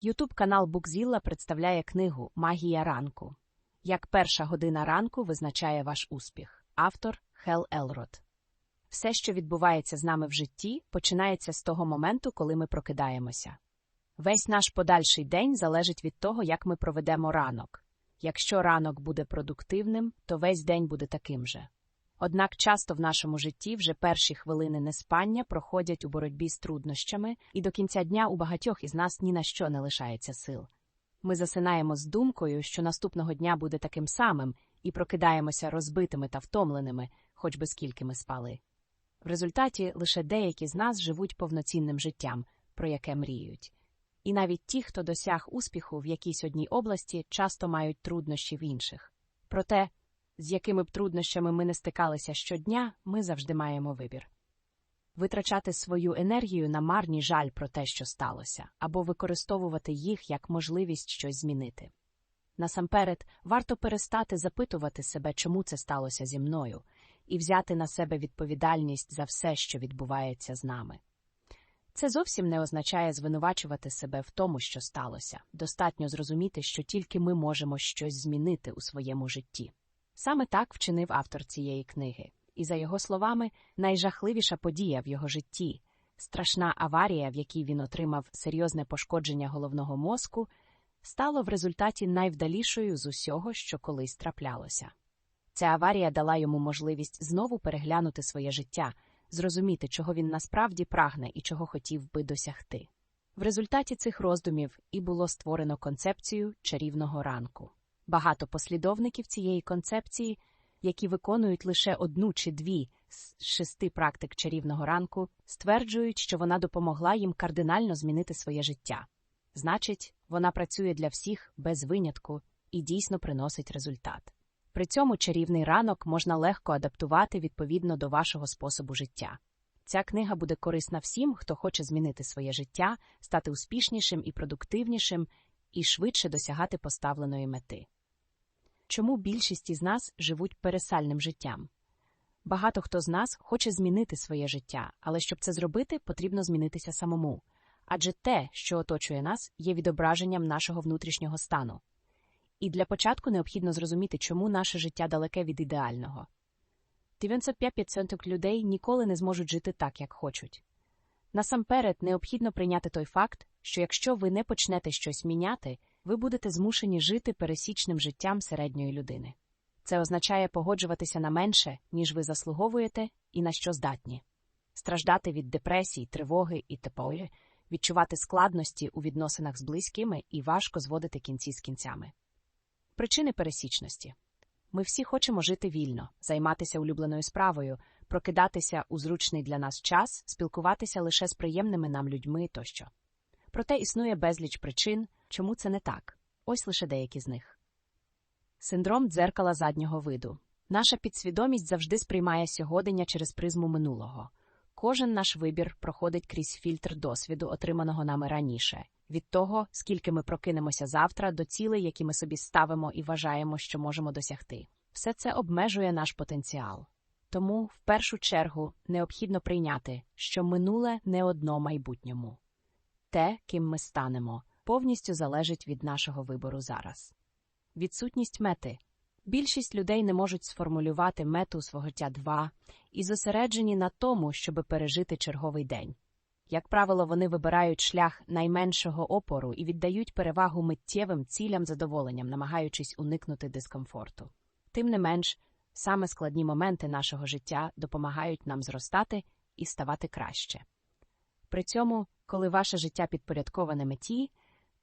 Ютуб канал Букзілла представляє книгу Магія ранку. Як перша година ранку визначає ваш успіх. Автор Хел Елрод. Все, що відбувається з нами в житті, починається з того моменту, коли ми прокидаємося. Весь наш подальший день залежить від того, як ми проведемо ранок. Якщо ранок буде продуктивним, то весь день буде таким же. Однак часто в нашому житті вже перші хвилини неспання проходять у боротьбі з труднощами, і до кінця дня у багатьох із нас ні на що не лишається сил. Ми засинаємо з думкою, що наступного дня буде таким самим, і прокидаємося розбитими та втомленими, хоч би скільки ми спали. В результаті лише деякі з нас живуть повноцінним життям, про яке мріють. І навіть ті, хто досяг успіху в якійсь одній області, часто мають труднощі в інших. Проте, з якими б труднощами ми не стикалися щодня, ми завжди маємо вибір витрачати свою енергію на марні жаль про те, що сталося, або використовувати їх як можливість щось змінити. Насамперед, варто перестати запитувати себе, чому це сталося зі мною, і взяти на себе відповідальність за все, що відбувається з нами. Це зовсім не означає звинувачувати себе в тому, що сталося. Достатньо зрозуміти, що тільки ми можемо щось змінити у своєму житті. Саме так вчинив автор цієї книги, і, за його словами, найжахливіша подія в його житті страшна аварія, в якій він отримав серйозне пошкодження головного мозку, стало в результаті найвдалішою з усього, що колись траплялося. Ця аварія дала йому можливість знову переглянути своє життя, зрозуміти, чого він насправді прагне і чого хотів би досягти. В результаті цих роздумів і було створено концепцію чарівного ранку. Багато послідовників цієї концепції, які виконують лише одну чи дві з шести практик чарівного ранку, стверджують, що вона допомогла їм кардинально змінити своє життя. Значить, вона працює для всіх без винятку і дійсно приносить результат. При цьому чарівний ранок можна легко адаптувати відповідно до вашого способу життя. Ця книга буде корисна всім, хто хоче змінити своє життя, стати успішнішим і продуктивнішим і швидше досягати поставленої мети. Чому більшість із нас живуть пересальним життям? Багато хто з нас хоче змінити своє життя, але щоб це зробити, потрібно змінитися самому. Адже те, що оточує нас, є відображенням нашого внутрішнього стану. І для початку необхідно зрозуміти, чому наше життя далеке від ідеального. 95% людей ніколи не зможуть жити так, як хочуть. Насамперед, необхідно прийняти той факт, що якщо ви не почнете щось міняти, ви будете змушені жити пересічним життям середньої людини. Це означає погоджуватися на менше, ніж ви заслуговуєте і на що здатні, страждати від депресії, тривоги і теполі, відчувати складності у відносинах з близькими і важко зводити кінці з кінцями. Причини пересічності ми всі хочемо жити вільно, займатися улюбленою справою, прокидатися у зручний для нас час, спілкуватися лише з приємними нам людьми тощо. Проте існує безліч причин, чому це не так. Ось лише деякі з них. Синдром дзеркала заднього виду. Наша підсвідомість завжди сприймає сьогодення через призму минулого. Кожен наш вибір проходить крізь фільтр досвіду, отриманого нами раніше, від того, скільки ми прокинемося завтра, до цілей, які ми собі ставимо і вважаємо, що можемо досягти. Все це обмежує наш потенціал. Тому, в першу чергу, необхідно прийняти, що минуле не одно майбутньому. Те, ким ми станемо, повністю залежить від нашого вибору зараз. Відсутність мети. Більшість людей не можуть сформулювати мету свого життя два і зосереджені на тому, щоби пережити черговий день. Як правило, вони вибирають шлях найменшого опору і віддають перевагу миттєвим цілям задоволенням, намагаючись уникнути дискомфорту. Тим не менш, саме складні моменти нашого життя допомагають нам зростати і ставати краще. При цьому, коли ваше життя підпорядковане меті,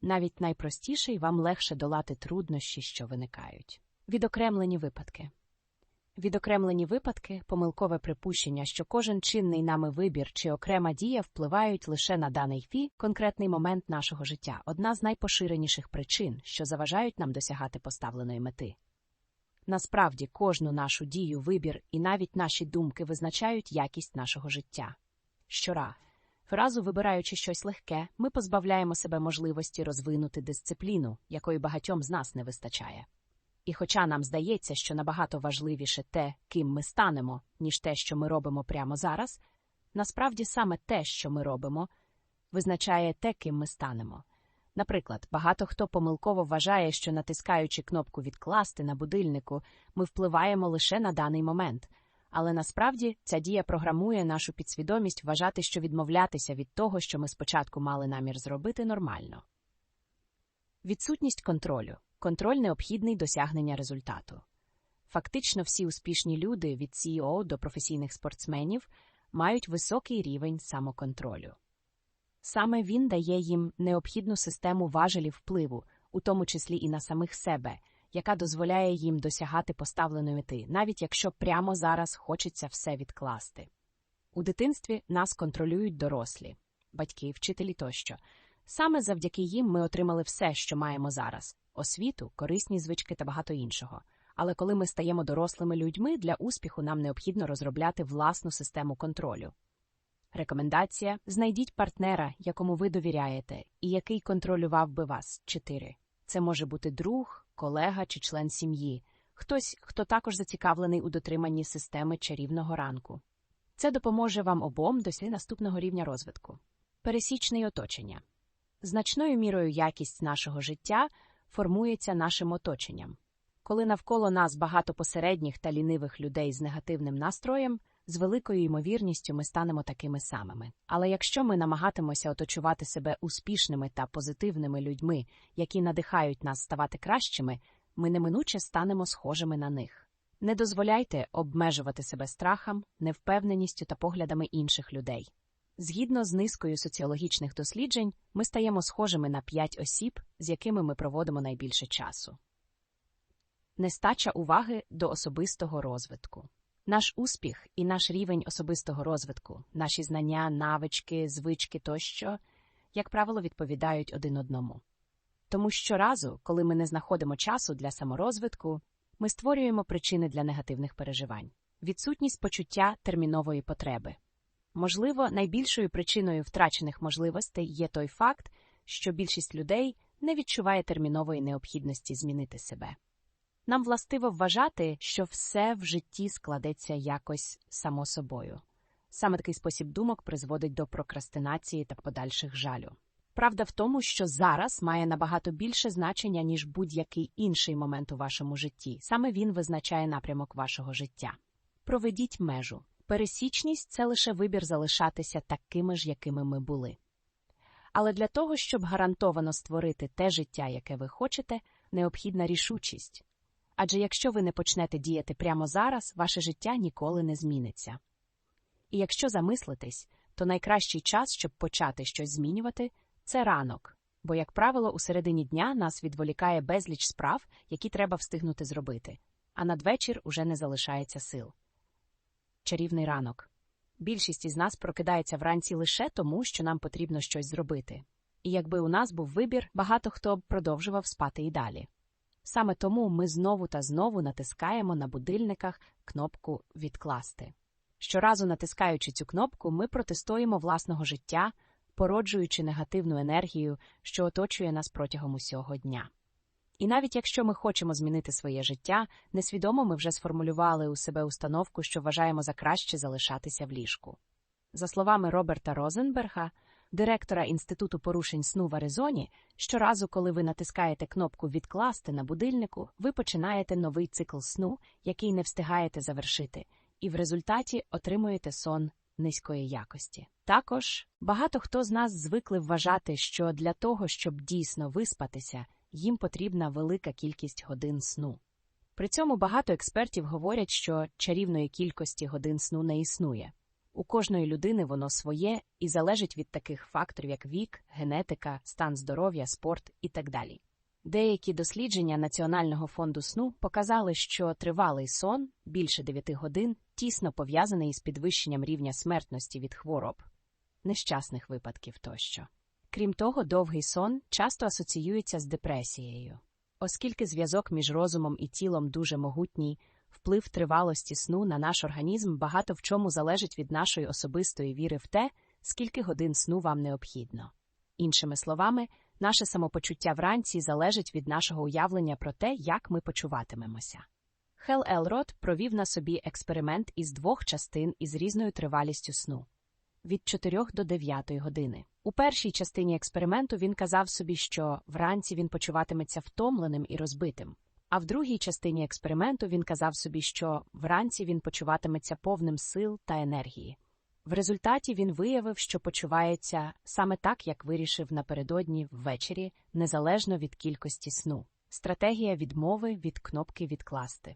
навіть найпростіший вам легше долати труднощі, що виникають. Відокремлені випадки. Відокремлені випадки помилкове припущення, що кожен чинний нами вибір чи окрема дія впливають лише на даний фі, конкретний момент нашого життя одна з найпоширеніших причин, що заважають нам досягати поставленої мети. Насправді, кожну нашу дію, вибір і навіть наші думки визначають якість нашого життя. Щора, Фразу, вибираючи щось легке, ми позбавляємо себе можливості розвинути дисципліну, якої багатьом з нас не вистачає. І хоча нам здається, що набагато важливіше те, ким ми станемо, ніж те, що ми робимо прямо зараз, насправді саме те, що ми робимо, визначає те, ким ми станемо. Наприклад, багато хто помилково вважає, що натискаючи кнопку Відкласти на будильнику, ми впливаємо лише на даний момент. Але насправді ця дія програмує нашу підсвідомість вважати, що відмовлятися від того, що ми спочатку мали намір зробити, нормально. Відсутність контролю. Контроль необхідний досягнення результату. Фактично, всі успішні люди від CEO до професійних спортсменів мають високий рівень самоконтролю. Саме він дає їм необхідну систему важелів впливу, у тому числі і на самих себе, яка дозволяє їм досягати поставленої мети, навіть якщо прямо зараз хочеться все відкласти. У дитинстві нас контролюють дорослі, батьки, вчителі тощо. Саме завдяки їм ми отримали все, що маємо зараз освіту, корисні звички та багато іншого. Але коли ми стаємо дорослими людьми, для успіху нам необхідно розробляти власну систему контролю. Рекомендація: знайдіть партнера, якому ви довіряєте, і який контролював би вас. 4. Це може бути друг, колега чи член сім'ї, хтось, хто також зацікавлений у дотриманні системи чарівного ранку. Це допоможе вам обом досягти наступного рівня розвитку. Пересічне оточення. Значною мірою якість нашого життя формується нашим оточенням. Коли навколо нас багато посередніх та лінивих людей з негативним настроєм, з великою ймовірністю ми станемо такими самими. Але якщо ми намагатимося оточувати себе успішними та позитивними людьми, які надихають нас ставати кращими, ми неминуче станемо схожими на них. Не дозволяйте обмежувати себе страхом, невпевненістю та поглядами інших людей. Згідно з низкою соціологічних досліджень, ми стаємо схожими на п'ять осіб, з якими ми проводимо найбільше часу. Нестача уваги до особистого розвитку. Наш успіх і наш рівень особистого розвитку, наші знання, навички, звички тощо, як правило, відповідають один одному. Тому щоразу, коли ми не знаходимо часу для саморозвитку, ми створюємо причини для негативних переживань, відсутність почуття термінової потреби. Можливо, найбільшою причиною втрачених можливостей є той факт, що більшість людей не відчуває термінової необхідності змінити себе. Нам властиво вважати, що все в житті складеться якось само собою. Саме такий спосіб думок призводить до прокрастинації та подальших жалю. Правда в тому, що зараз має набагато більше значення, ніж будь-який інший момент у вашому житті. Саме він визначає напрямок вашого життя. Проведіть межу. Пересічність це лише вибір залишатися такими ж, якими ми були. Але для того, щоб гарантовано створити те життя, яке ви хочете, необхідна рішучість. Адже якщо ви не почнете діяти прямо зараз, ваше життя ніколи не зміниться. І якщо замислитись, то найкращий час, щоб почати щось змінювати, це ранок, бо, як правило, у середині дня нас відволікає безліч справ, які треба встигнути зробити, а надвечір уже не залишається сил. Чарівний ранок. Більшість із нас прокидається вранці лише тому, що нам потрібно щось зробити. І якби у нас був вибір, багато хто б продовжував спати і далі. Саме тому ми знову та знову натискаємо на будильниках кнопку Відкласти. Щоразу натискаючи цю кнопку, ми протестуємо власного життя, породжуючи негативну енергію, що оточує нас протягом усього дня. І навіть якщо ми хочемо змінити своє життя, несвідомо ми вже сформулювали у себе установку, що вважаємо за краще залишатися в ліжку. За словами Роберта Розенберга, директора Інституту порушень сну в Аризоні, щоразу, коли ви натискаєте кнопку Відкласти на будильнику, ви починаєте новий цикл сну, який не встигаєте завершити, і в результаті отримуєте сон низької якості. Також багато хто з нас звикли вважати, що для того, щоб дійсно виспатися, їм потрібна велика кількість годин сну. При цьому багато експертів говорять, що чарівної кількості годин сну не існує. У кожної людини воно своє і залежить від таких факторів, як вік, генетика, стан здоров'я, спорт і так далі. Деякі дослідження Національного фонду сну показали, що тривалий сон більше 9 годин тісно пов'язаний із підвищенням рівня смертності від хвороб, нещасних випадків тощо. Крім того, довгий сон часто асоціюється з депресією, оскільки зв'язок між розумом і тілом дуже могутній. Вплив тривалості сну на наш організм багато в чому залежить від нашої особистої віри в те, скільки годин сну вам необхідно. Іншими словами, наше самопочуття вранці залежить від нашого уявлення про те, як ми почуватимемося. Хел Елрод провів на собі експеримент із двох частин із різною тривалістю сну. від 4 до 9 години. У першій частині експерименту він казав собі, що вранці він почуватиметься втомленим і розбитим. А в другій частині експерименту він казав собі, що вранці він почуватиметься повним сил та енергії. В результаті він виявив, що почувається саме так, як вирішив напередодні ввечері, незалежно від кількості сну. Стратегія відмови від кнопки відкласти.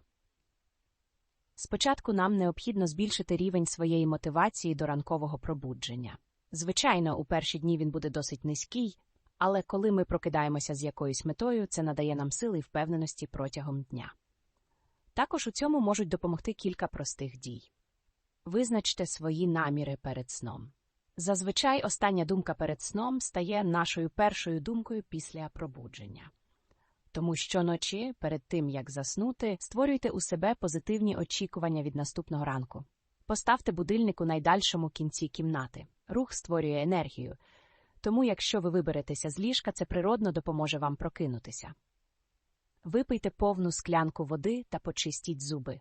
Спочатку нам необхідно збільшити рівень своєї мотивації до ранкового пробудження. Звичайно, у перші дні він буде досить низький, але коли ми прокидаємося з якоюсь метою, це надає нам сили і впевненості протягом дня. Також у цьому можуть допомогти кілька простих дій. Визначте свої наміри перед сном. Зазвичай остання думка перед сном стає нашою першою думкою після пробудження. Тому щоночі, перед тим як заснути, створюйте у себе позитивні очікування від наступного ранку. Поставте будильник у найдальшому кінці кімнати. Рух створює енергію, тому якщо ви виберетеся з ліжка, це природно допоможе вам прокинутися. Випийте повну склянку води та почистіть зуби.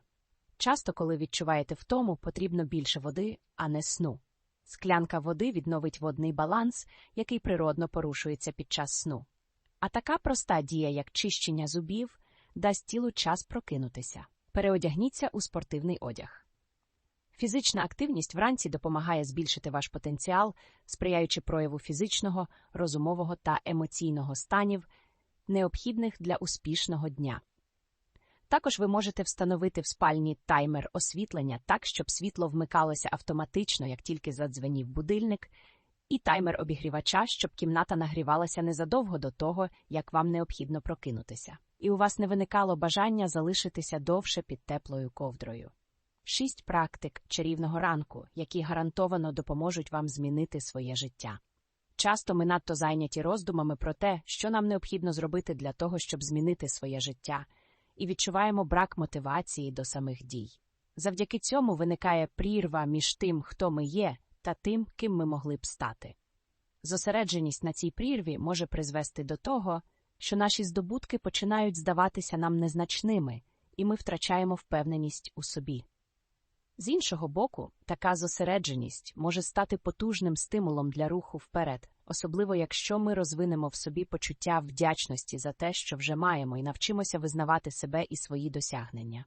Часто, коли відчуваєте втому, потрібно більше води, а не сну. Склянка води відновить водний баланс, який природно порушується під час сну. А така проста дія, як чищення зубів, дасть тілу час прокинутися. Переодягніться у спортивний одяг. Фізична активність вранці допомагає збільшити ваш потенціал, сприяючи прояву фізичного, розумового та емоційного станів, необхідних для успішного дня. Також ви можете встановити в спальні таймер освітлення так, щоб світло вмикалося автоматично, як тільки задзвенів будильник, і таймер обігрівача, щоб кімната нагрівалася незадовго до того, як вам необхідно прокинутися, і у вас не виникало бажання залишитися довше під теплою ковдрою. Шість практик чарівного ранку, які гарантовано допоможуть вам змінити своє життя. Часто ми надто зайняті роздумами про те, що нам необхідно зробити для того, щоб змінити своє життя, і відчуваємо брак мотивації до самих дій. Завдяки цьому виникає прірва між тим, хто ми є, та тим, ким ми могли б стати. Зосередженість на цій прірві може призвести до того, що наші здобутки починають здаватися нам незначними, і ми втрачаємо впевненість у собі. З іншого боку, така зосередженість може стати потужним стимулом для руху вперед, особливо якщо ми розвинемо в собі почуття вдячності за те, що вже маємо, і навчимося визнавати себе і свої досягнення.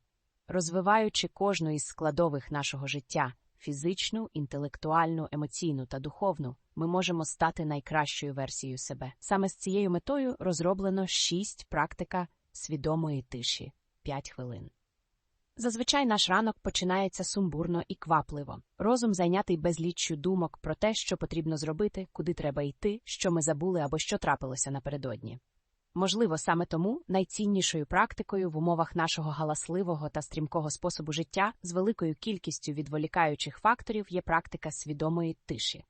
Розвиваючи кожну із складових нашого життя фізичну, інтелектуальну, емоційну та духовну, ми можемо стати найкращою версією себе. Саме з цією метою розроблено шість практика свідомої тиші 5 хвилин. Зазвичай наш ранок починається сумбурно і квапливо. Розум зайнятий безліччю думок про те, що потрібно зробити, куди треба йти, що ми забули або що трапилося напередодні. Можливо, саме тому найціннішою практикою в умовах нашого галасливого та стрімкого способу життя з великою кількістю відволікаючих факторів є практика свідомої тиші,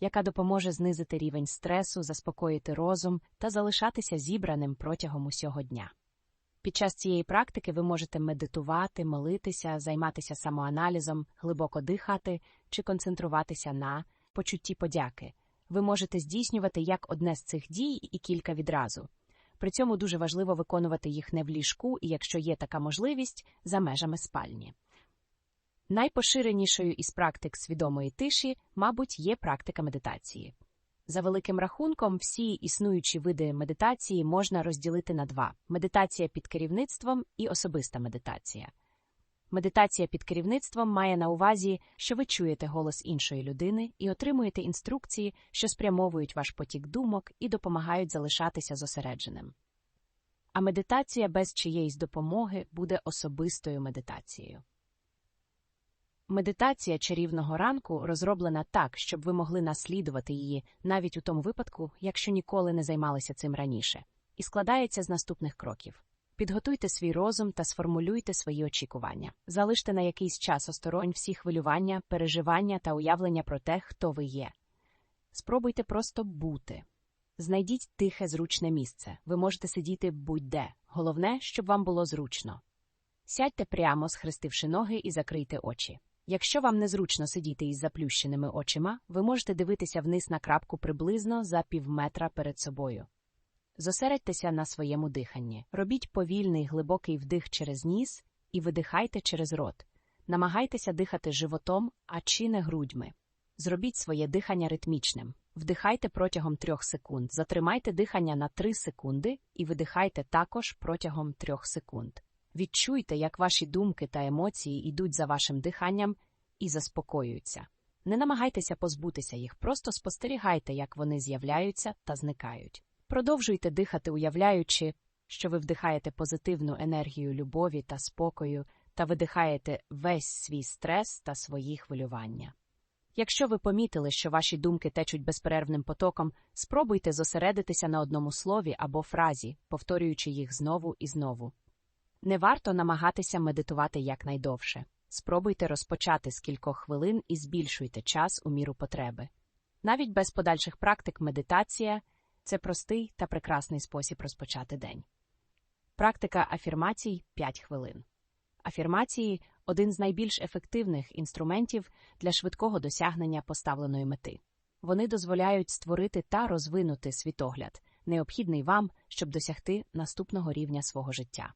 яка допоможе знизити рівень стресу, заспокоїти розум та залишатися зібраним протягом усього дня. Під час цієї практики ви можете медитувати, молитися, займатися самоаналізом, глибоко дихати чи концентруватися на почутті подяки. Ви можете здійснювати як одне з цих дій і кілька відразу. При цьому дуже важливо виконувати їх не в ліжку і, якщо є така можливість, за межами спальні. Найпоширенішою із практик свідомої тиші, мабуть, є практика медитації. За великим рахунком, всі існуючі види медитації можна розділити на два: медитація під керівництвом і особиста медитація. Медитація під керівництвом має на увазі, що ви чуєте голос іншої людини і отримуєте інструкції, що спрямовують ваш потік думок і допомагають залишатися зосередженим. А медитація без чиєїсь допомоги буде особистою медитацією. Медитація чарівного ранку розроблена так, щоб ви могли наслідувати її навіть у тому випадку, якщо ніколи не займалися цим раніше, і складається з наступних кроків. Підготуйте свій розум та сформулюйте свої очікування. Залиште на якийсь час осторонь всі хвилювання, переживання та уявлення про те, хто ви є. Спробуйте просто бути. Знайдіть тихе, зручне місце. Ви можете сидіти будь-де. Головне, щоб вам було зручно. Сядьте прямо, схрестивши ноги і закрийте очі. Якщо вам незручно сидіти із заплющеними очима, ви можете дивитися вниз на крапку приблизно за півметра перед собою. Зосередьтеся на своєму диханні. Робіть повільний глибокий вдих через ніс і видихайте через рот. Намагайтеся дихати животом, а чи не грудьми. Зробіть своє дихання ритмічним. Вдихайте протягом 3 секунд, затримайте дихання на 3 секунди і видихайте також протягом 3 секунд. Відчуйте, як ваші думки та емоції йдуть за вашим диханням і заспокоюються. Не намагайтеся позбутися їх, просто спостерігайте, як вони з'являються та зникають. Продовжуйте дихати, уявляючи, що ви вдихаєте позитивну енергію любові та спокою та видихаєте весь свій стрес та свої хвилювання. Якщо ви помітили, що ваші думки течуть безперервним потоком, спробуйте зосередитися на одному слові або фразі, повторюючи їх знову і знову. Не варто намагатися медитувати якнайдовше. Спробуйте розпочати з кількох хвилин і збільшуйте час у міру потреби. Навіть без подальших практик медитація це простий та прекрасний спосіб розпочати день. Практика афірмацій 5 хвилин. Афірмації один з найбільш ефективних інструментів для швидкого досягнення поставленої мети. Вони дозволяють створити та розвинути світогляд, необхідний вам, щоб досягти наступного рівня свого життя.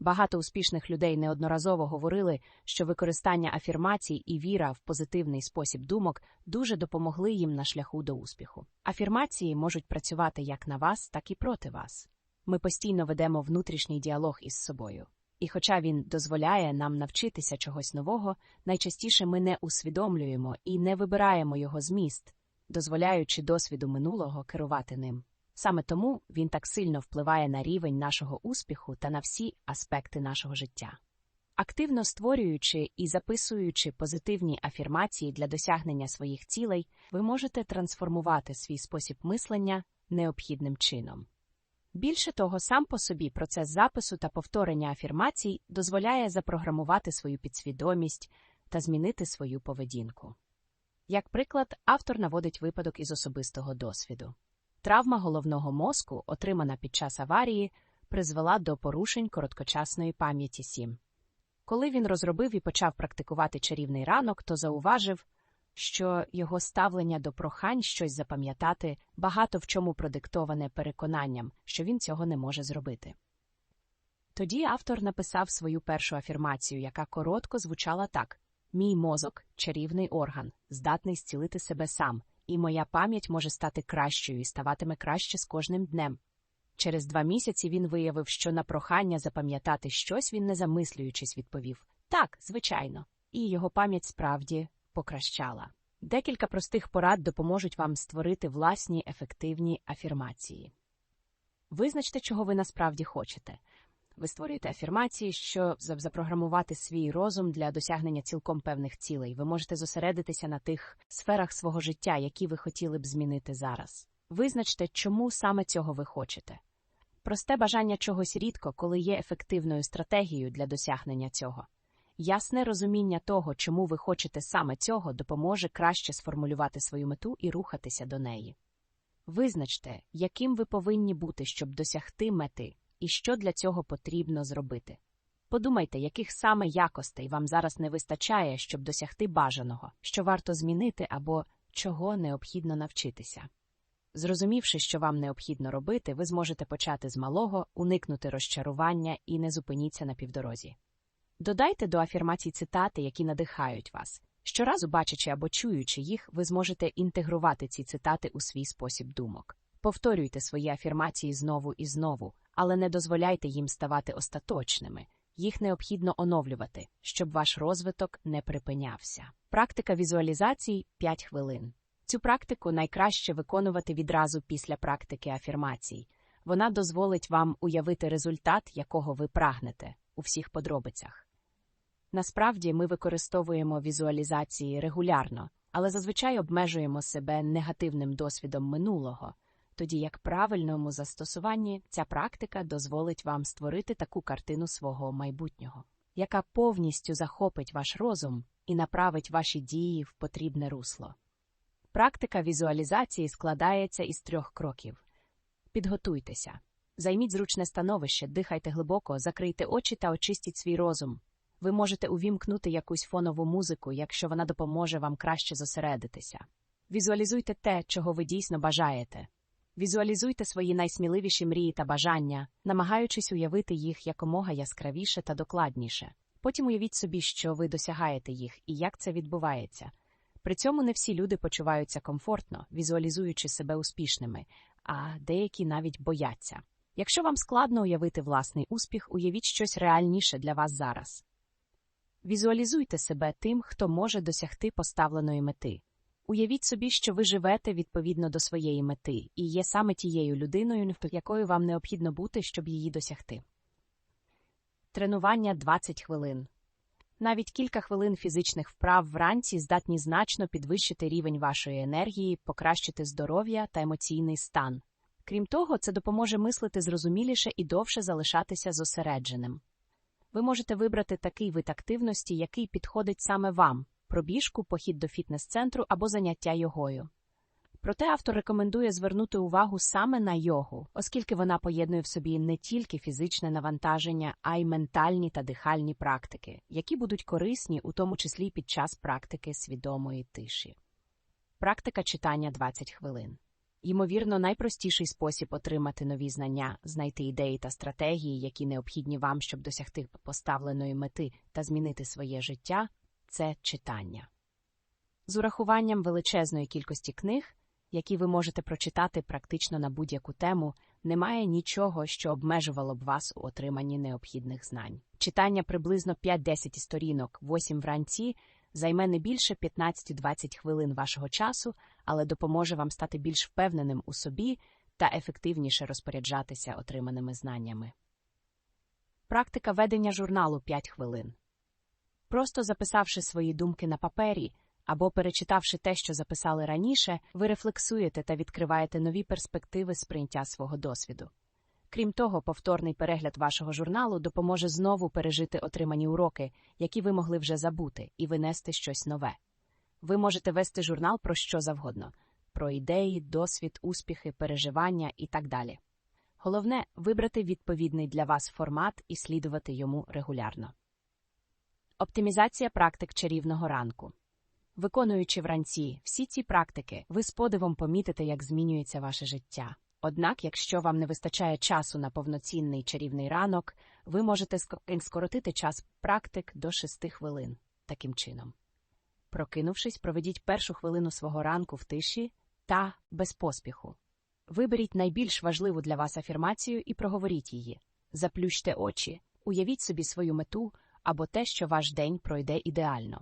Багато успішних людей неодноразово говорили, що використання афірмацій і віра в позитивний спосіб думок дуже допомогли їм на шляху до успіху. Афірмації можуть працювати як на вас, так і проти вас. Ми постійно ведемо внутрішній діалог із собою. І хоча він дозволяє нам навчитися чогось нового, найчастіше ми не усвідомлюємо і не вибираємо його зміст, дозволяючи досвіду минулого керувати ним. Саме тому він так сильно впливає на рівень нашого успіху та на всі аспекти нашого життя. Активно створюючи і записуючи позитивні афірмації для досягнення своїх цілей, ви можете трансформувати свій спосіб мислення необхідним чином. Більше того, сам по собі процес запису та повторення афірмацій дозволяє запрограмувати свою підсвідомість та змінити свою поведінку. Як приклад, автор наводить випадок із особистого досвіду. Травма головного мозку, отримана під час аварії, призвела до порушень короткочасної пам'яті Сім. Коли він розробив і почав практикувати чарівний ранок, то зауважив, що його ставлення до прохань щось запам'ятати багато в чому продиктоване переконанням, що він цього не може зробити. Тоді автор написав свою першу афірмацію, яка коротко звучала так: Мій мозок чарівний орган, здатний зцілити себе сам, і моя пам'ять може стати кращою і ставатиме краще з кожним днем. Через два місяці він виявив, що на прохання запам'ятати щось він не замислюючись відповів так, звичайно, і його пам'ять справді покращала. Декілька простих порад допоможуть вам створити власні ефективні афірмації. Визначте, чого ви насправді хочете. Ви створюєте афірмації, щоб запрограмувати свій розум для досягнення цілком певних цілей. Ви можете зосередитися на тих сферах свого життя, які ви хотіли б змінити зараз. Визначте, чому саме цього ви хочете. Просте бажання чогось рідко, коли є ефективною стратегією для досягнення цього. Ясне розуміння того, чому ви хочете саме цього, допоможе краще сформулювати свою мету і рухатися до неї. Визначте, яким ви повинні бути, щоб досягти мети, і що для цього потрібно зробити. Подумайте, яких саме якостей вам зараз не вистачає, щоб досягти бажаного, що варто змінити або чого необхідно навчитися. Зрозумівши, що вам необхідно робити, ви зможете почати з малого, уникнути розчарування і не зупиніться на півдорозі. Додайте до афірмацій цитати, які надихають вас. Щоразу бачачи або чуючи їх, ви зможете інтегрувати ці цитати у свій спосіб думок. Повторюйте свої афірмації знову і знову, але не дозволяйте їм ставати остаточними. Їх необхідно оновлювати, щоб ваш розвиток не припинявся. Практика візуалізацій 5 хвилин. Цю практику найкраще виконувати відразу після практики афірмацій. Вона дозволить вам уявити результат, якого ви прагнете, у всіх подробицях. Насправді ми використовуємо візуалізації регулярно, але зазвичай обмежуємо себе негативним досвідом минулого, тоді як правильному застосуванні ця практика дозволить вам створити таку картину свого майбутнього, яка повністю захопить ваш розум і направить ваші дії в потрібне русло. Практика візуалізації складається із трьох кроків. Підготуйтеся, займіть зручне становище, дихайте глибоко, закрийте очі та очистіть свій розум. Ви можете увімкнути якусь фонову музику, якщо вона допоможе вам краще зосередитися. Візуалізуйте те, чого ви дійсно бажаєте. Візуалізуйте свої найсміливіші мрії та бажання, намагаючись уявити їх якомога яскравіше та докладніше. Потім уявіть собі, що ви досягаєте їх і як це відбувається. При цьому не всі люди почуваються комфортно, візуалізуючи себе успішними, а деякі навіть бояться. Якщо вам складно уявити власний успіх, уявіть щось реальніше для вас зараз. Візуалізуйте себе тим, хто може досягти поставленої мети. Уявіть собі, що ви живете відповідно до своєї мети і є саме тією людиною, якою вам необхідно бути, щоб її досягти. Тренування 20 хвилин. Навіть кілька хвилин фізичних вправ вранці здатні значно підвищити рівень вашої енергії, покращити здоров'я та емоційний стан. Крім того, це допоможе мислити зрозуміліше і довше залишатися зосередженим. Ви можете вибрати такий вид активності, який підходить саме вам пробіжку, похід до фітнес-центру або заняття йогою. Проте автор рекомендує звернути увагу саме на йогу, оскільки вона поєднує в собі не тільки фізичне навантаження, а й ментальні та дихальні практики, які будуть корисні, у тому числі під час практики свідомої тиші. Практика читання 20 хвилин. Ймовірно, найпростіший спосіб отримати нові знання, знайти ідеї та стратегії, які необхідні вам, щоб досягти поставленої мети та змінити своє життя, це читання. З урахуванням величезної кількості книг, які ви можете прочитати практично на будь-яку тему, немає нічого, що обмежувало б вас у отриманні необхідних знань. Читання приблизно 5-10 сторінок, 8 вранці, займе не більше 15-20 хвилин вашого часу, але допоможе вам стати більш впевненим у собі та ефективніше розпоряджатися отриманими знаннями. Практика ведення журналу 5 хвилин. Просто записавши свої думки на папері або перечитавши те, що записали раніше, ви рефлексуєте та відкриваєте нові перспективи сприйняття свого досвіду. Крім того, повторний перегляд вашого журналу допоможе знову пережити отримані уроки, які ви могли вже забути, і винести щось нове. Ви можете вести журнал про що завгодно про ідеї, досвід, успіхи, переживання і так далі. Головне вибрати відповідний для вас формат і слідувати йому регулярно. Оптимізація практик чарівного ранку. Виконуючи вранці всі ці практики, ви з подивом помітите, як змінюється ваше життя. Однак, якщо вам не вистачає часу на повноцінний чарівний ранок, ви можете скоротити час практик до 6 хвилин таким чином. Прокинувшись, проведіть першу хвилину свого ранку в тиші та без поспіху. Виберіть найбільш важливу для вас афірмацію і проговоріть її. Заплющте очі, уявіть собі свою мету або те, що ваш день пройде ідеально.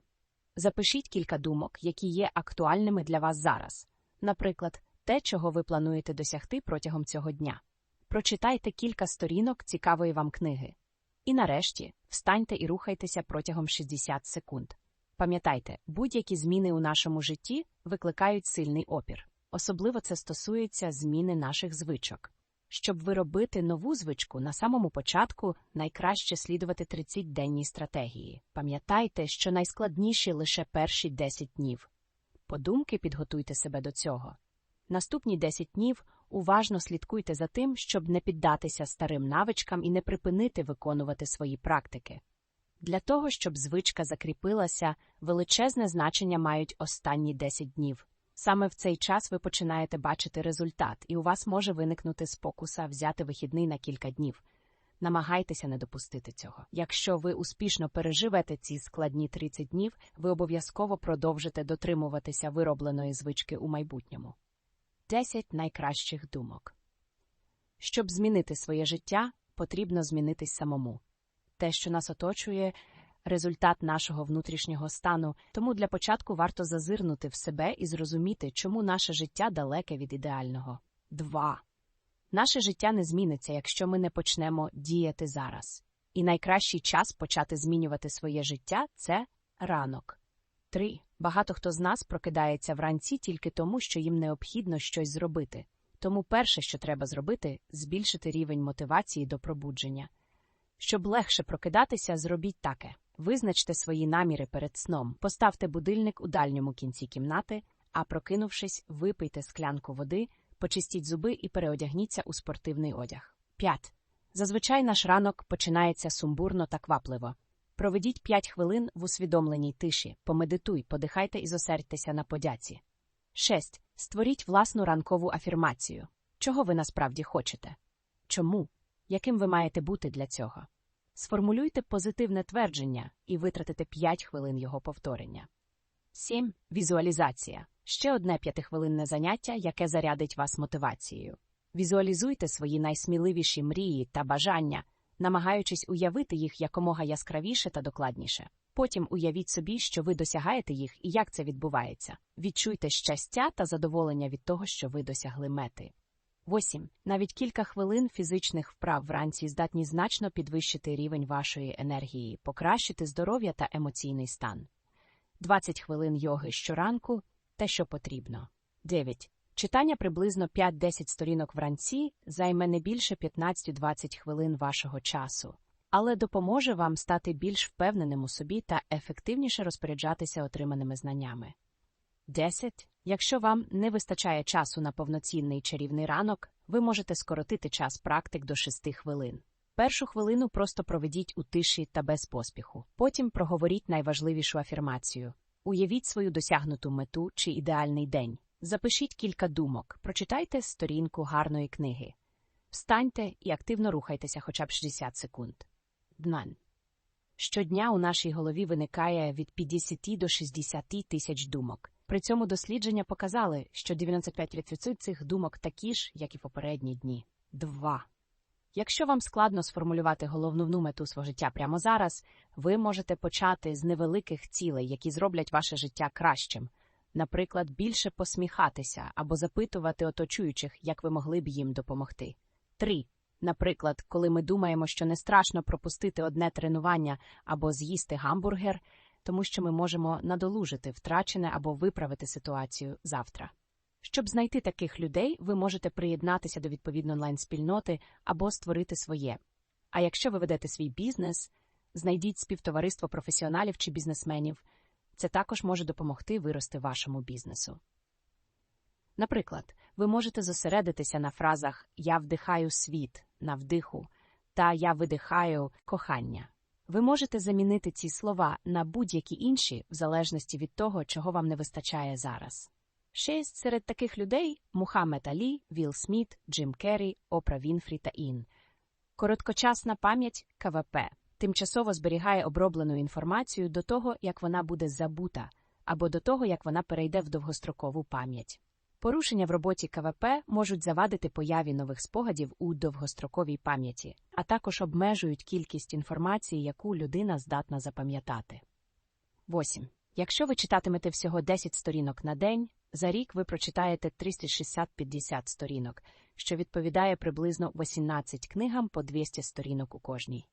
Запишіть кілька думок, які є актуальними для вас зараз, наприклад, те, чого ви плануєте досягти протягом цього дня. Прочитайте кілька сторінок цікавої вам книги. І нарешті встаньте і рухайтеся протягом 60 секунд. Пам'ятайте, будь-які зміни у нашому житті викликають сильний опір. Особливо це стосується зміни наших звичок. Щоб виробити нову звичку на самому початку найкраще слідувати 30-денній стратегії. Пам'ятайте, що найскладніші лише перші 10 днів. Подумки підготуйте себе до цього. Наступні 10 днів уважно слідкуйте за тим, щоб не піддатися старим навичкам і не припинити виконувати свої практики. Для того, щоб звичка закріпилася, величезне значення мають останні 10 днів. Саме в цей час ви починаєте бачити результат, і у вас може виникнути спокуса взяти вихідний на кілька днів. Намагайтеся не допустити цього. Якщо ви успішно переживете ці складні 30 днів, ви обов'язково продовжите дотримуватися виробленої звички у майбутньому. 10 найкращих думок. Щоб змінити своє життя, потрібно змінитись самому. Те, що нас оточує, результат нашого внутрішнього стану, тому для початку варто зазирнути в себе і зрозуміти, чому наше життя далеке від ідеального. 2. Наше життя не зміниться, якщо ми не почнемо діяти зараз. І найкращий час почати змінювати своє життя це ранок. 3. Багато хто з нас прокидається вранці тільки тому, що їм необхідно щось зробити. Тому перше, що треба зробити, збільшити рівень мотивації до пробудження. Щоб легше прокидатися, зробіть таке. Визначте свої наміри перед сном, поставте будильник у дальньому кінці кімнати, а прокинувшись, випийте склянку води, почистіть зуби і переодягніться у спортивний одяг. 5. Зазвичай наш ранок починається сумбурно та квапливо. Проведіть 5 хвилин в усвідомленій тиші, помедитуй, подихайте і зосередьтеся на подяці. 6. Створіть власну ранкову афірмацію. Чого ви насправді хочете? Чому? Яким ви маєте бути для цього? Сформулюйте позитивне твердження і витратите 5 хвилин його повторення. 7. Візуалізація. Ще одне п'ятихвилинне заняття, яке зарядить вас мотивацією. Візуалізуйте свої найсміливіші мрії та бажання, намагаючись уявити їх якомога яскравіше та докладніше. Потім уявіть собі, що ви досягаєте їх і як це відбувається. Відчуйте щастя та задоволення від того, що ви досягли мети. 8. Навіть кілька хвилин фізичних вправ вранці здатні значно підвищити рівень вашої енергії, покращити здоров'я та емоційний стан. 20 хвилин йоги щоранку те, що потрібно. 9. Читання приблизно 5-10 сторінок вранці займе не більше 15-20 хвилин вашого часу, але допоможе вам стати більш впевненим у собі та ефективніше розпоряджатися отриманими знаннями. 10. Якщо вам не вистачає часу на повноцінний чарівний ранок, ви можете скоротити час практик до 6 хвилин. Першу хвилину просто проведіть у тиші та без поспіху. Потім проговоріть найважливішу афірмацію. Уявіть свою досягнуту мету чи ідеальний день. Запишіть кілька думок, прочитайте сторінку гарної книги. Встаньте і активно рухайтеся хоча б 60 секунд. Днан. Щодня у нашій голові виникає від 50 до 60 тисяч думок. При цьому дослідження показали, що 95% цих думок такі ж, як і попередні дні. 2. Якщо вам складно сформулювати головну мету свого життя прямо зараз, ви можете почати з невеликих цілей, які зроблять ваше життя кращим. Наприклад, більше посміхатися або запитувати оточуючих, як ви могли б їм допомогти. 3. Наприклад, коли ми думаємо, що не страшно пропустити одне тренування або з'їсти гамбургер, тому що ми можемо надолужити втрачене або виправити ситуацію завтра. Щоб знайти таких людей, ви можете приєднатися до відповідної онлайн-спільноти або створити своє. А якщо ви ведете свій бізнес, знайдіть співтовариство професіоналів чи бізнесменів. Це також може допомогти вирости вашому бізнесу. Наприклад, ви можете зосередитися на фразах Я вдихаю світ на вдиху та Я видихаю кохання. Ви можете замінити ці слова на будь-які інші в залежності від того, чого вам не вистачає зараз. Шість серед таких людей Мухаммед Алі, Вілл Сміт, Джим Керрі, Опра Вінфрі та Ін. Короткочасна пам'ять КВП тимчасово зберігає оброблену інформацію до того, як вона буде забута, або до того, як вона перейде в довгострокову пам'ять. Порушення в роботі КВП можуть завадити появі нових спогадів у довгостроковій пам'яті, а також обмежують кількість інформації, яку людина здатна запам'ятати. 8. Якщо ви читатимете всього 10 сторінок на день, за рік ви прочитаєте 360-50 сторінок, що відповідає приблизно 18 книгам по 200 сторінок у кожній.